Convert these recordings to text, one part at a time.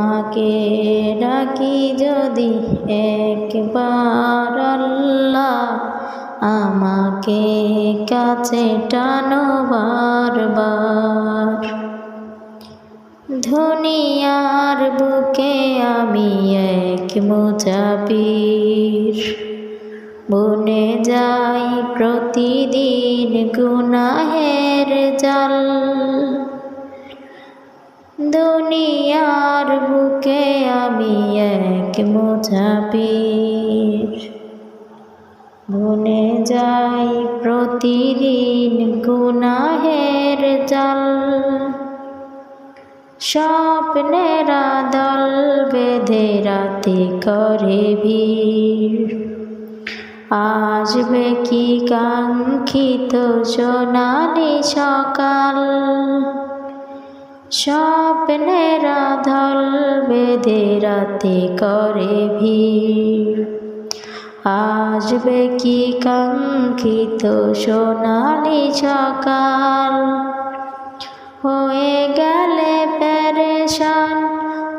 তোমাকে ডাকি যদি একবার আল্লাহ আমাকে কাছে টানো বারবার। ধনিয়ার বুকে আমি এক মুজাবির বনে যাই প্রতিদিন গুনাহের জাল। দুনিয়ার বুকে আমি এক মুজাবির। বনে যাই প্রতিদিন গুনাহের জাল। স্বপ্নেরা দল বেঁধে রাতে করে ভিড়। আসবে কি কাঙ্ক্ষিত সোনালি সকাল? স্বপ্নেরা ধল বেঁধে রাতে করে ভিড়। আসবে কি কাঙ্ক্ষিত সোনালি সকাল? হয়ে গেলে প্যারেশান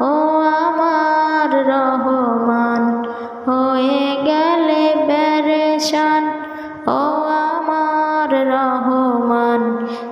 ও আমার রহমান। হয়ে গেলে প্যারেশান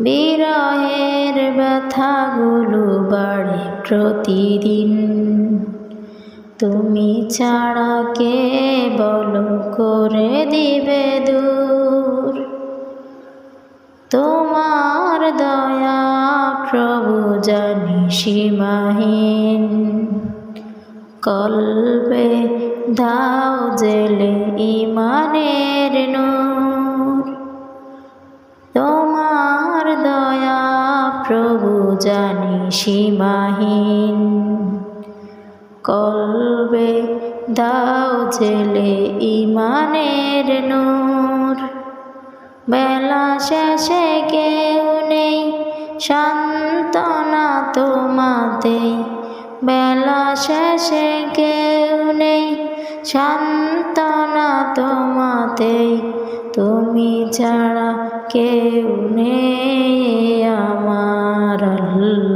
বিরহের ব্যথাগুলো বাড়ে প্রতিদিন। তুমি ছাড়া কে বলো করে দিবে দূর? তোমার দয়া প্রভু জানি সীমাহীন। কলবে দাও জেলে ইমানের নূর। জানি সীমাহীন। কলবে দাও জেলে ইমানের নূর। বেলা শেষে কেউ নেই, সান্ত্বনা তোমাতে বেলা শেষে কেউ নেই, সান্ত্বনা তোমাতে তুমি ছাড়া কেউ নেই।